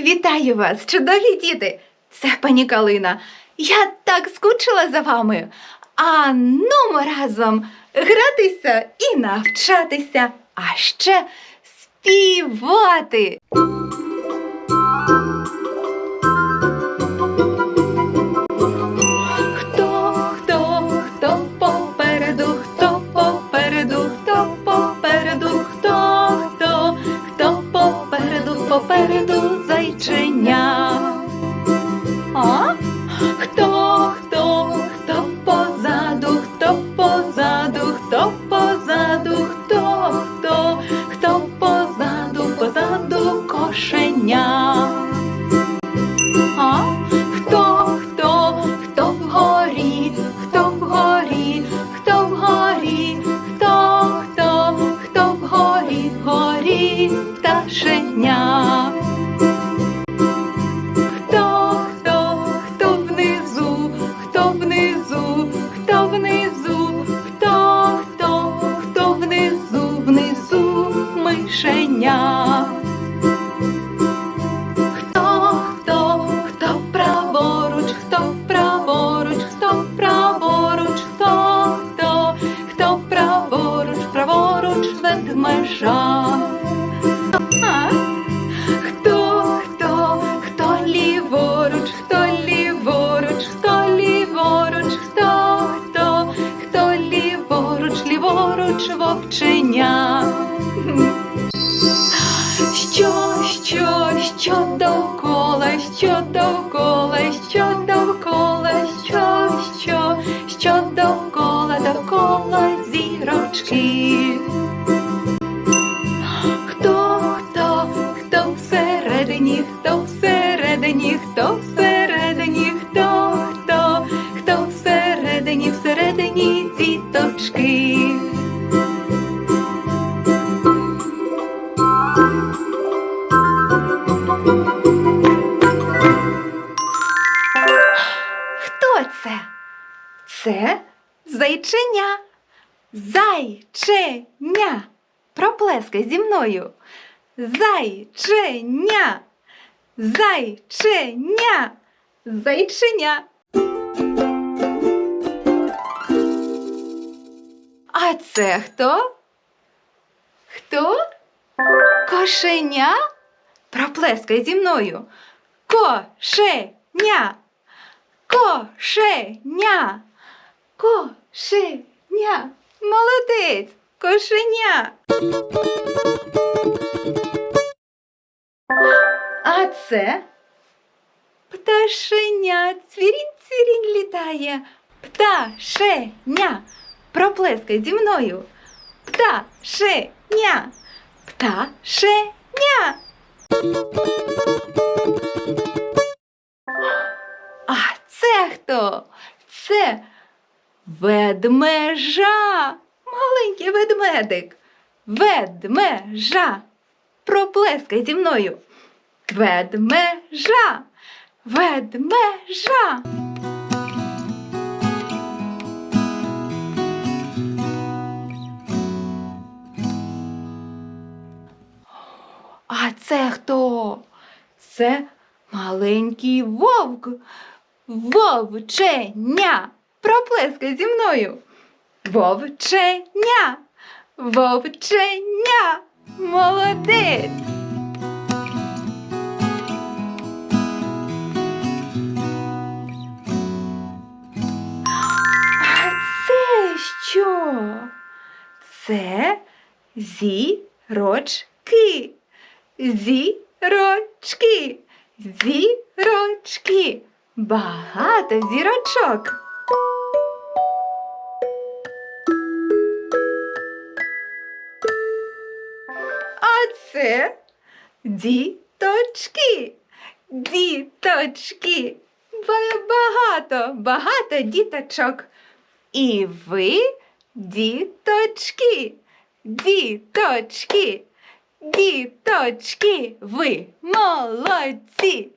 Вітаю вас, чудові діти! Це пані Калина. Я так скучила за вами. А ну разом гратися і навчатися, а ще співати. Мишеня. Всередині, всередині діточки. Хто це? Це зайченя. Зайченя. Проплескай зі мною. Зайченя. Зайченя. Зайченя. А це хто? Хто? Кошеня? Проплескай зі мною. Кошеня. Кошеня. Кошеня. Молодець. Кошеня. А це пташеня. Цвірінь, цвірінь літає. Пташеня. Проплескай зі мною. Пташеня. Пташеня. А це хто? Це ведмежа. Маленький ведмедик. Ведмежа. Проплескай зі мною. Ведмежа. Ведмежа. А це хто? Це маленький вовк. Вовченя. Проплескай зі мною. Вовченя. Вовченя. Молодець. А це що? Це зірочки. Зірочки. Зірочки. Багато зірочок. А це діточки. Діточки. Ба- Багато, багато діточок. І ви діточки. Діточки. Діточки, ви молодці,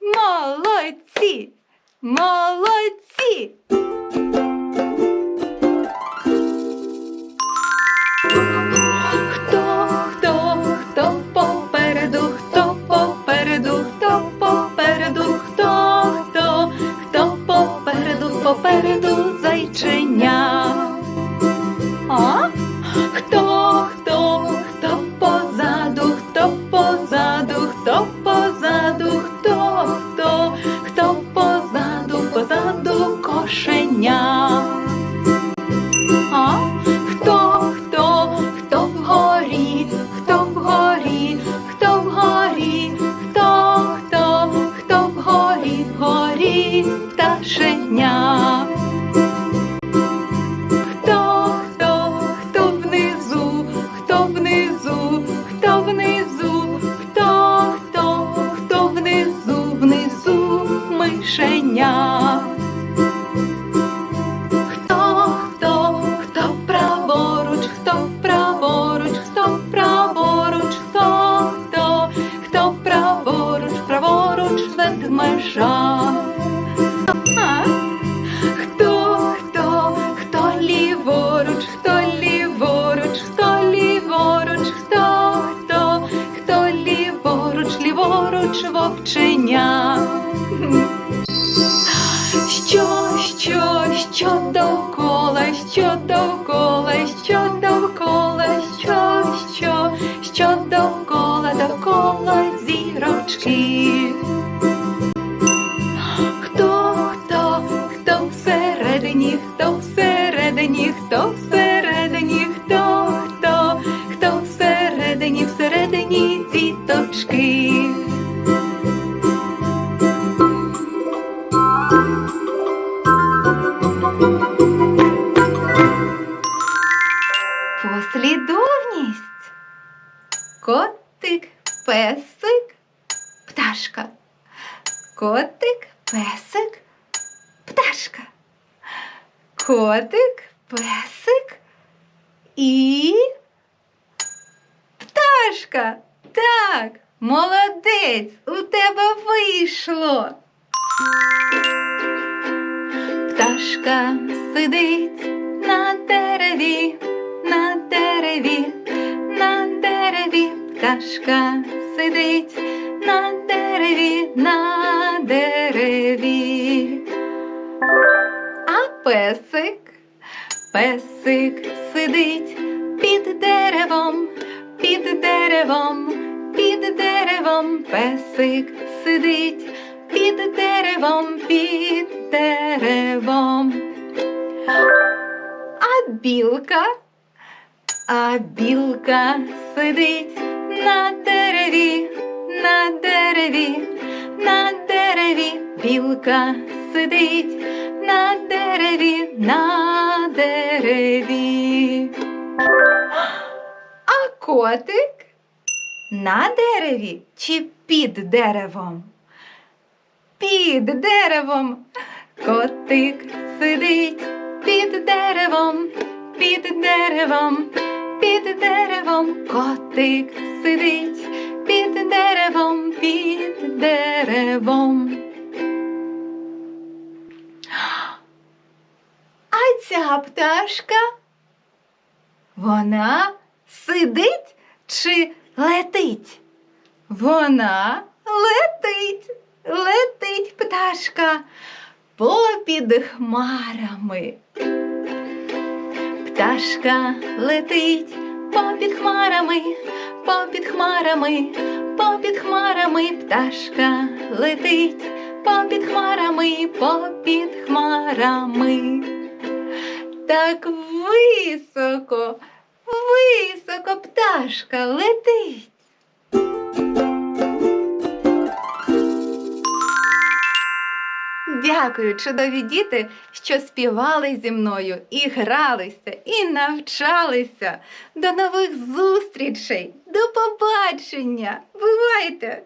молодці, молодці. Хто, хто, хто попереду, хто попереду, хто попереду, хто, хто, хто попереду, попереду. Ведмежа. А? Хто, хто, хто ліворуч, хто ліворуч, хто ліворуч, хто, хто, хто ліворуч, ліворуч вовченя. Що, що, що довкола, що довкола, що довкола, що, що, що довкола, довкола зірочки. Всередині, хто всередині, хто, хто, хто всередині, всередині діточки. Послідовність. Котик, песик, пташка. Котик, песик, пташка. Котик, песик і пташка. Так, молодець, у тебе вийшло. Пташка сидить на дереві, на дереві, на дереві, пташка сидить на дереві, на дереві. А песик, песик сидить під деревом, під деревом, під деревом, песик сидить під деревом, під деревом. А білка, а білка сидить на дереві, на дереві, на дереві, білка сидить на дереві, на дереві. А котик на дереві чи під деревом? Під деревом. Котик сидить під деревом, під деревом, під деревом. Котик сидить під деревом, під деревом. Ця пташка? Вона сидить чи летить? Вона летить, летить пташка попід хмарами. Пташка летить попід хмарами, попід хмарами, попід хмарами, пташка летить попід хмарами, попід хмарами. Так високо, високо пташка летить. Дякую, чудові діти, що співали зі мною і гралися, і навчалися. До нових зустрічей, до побачення! Бувайте!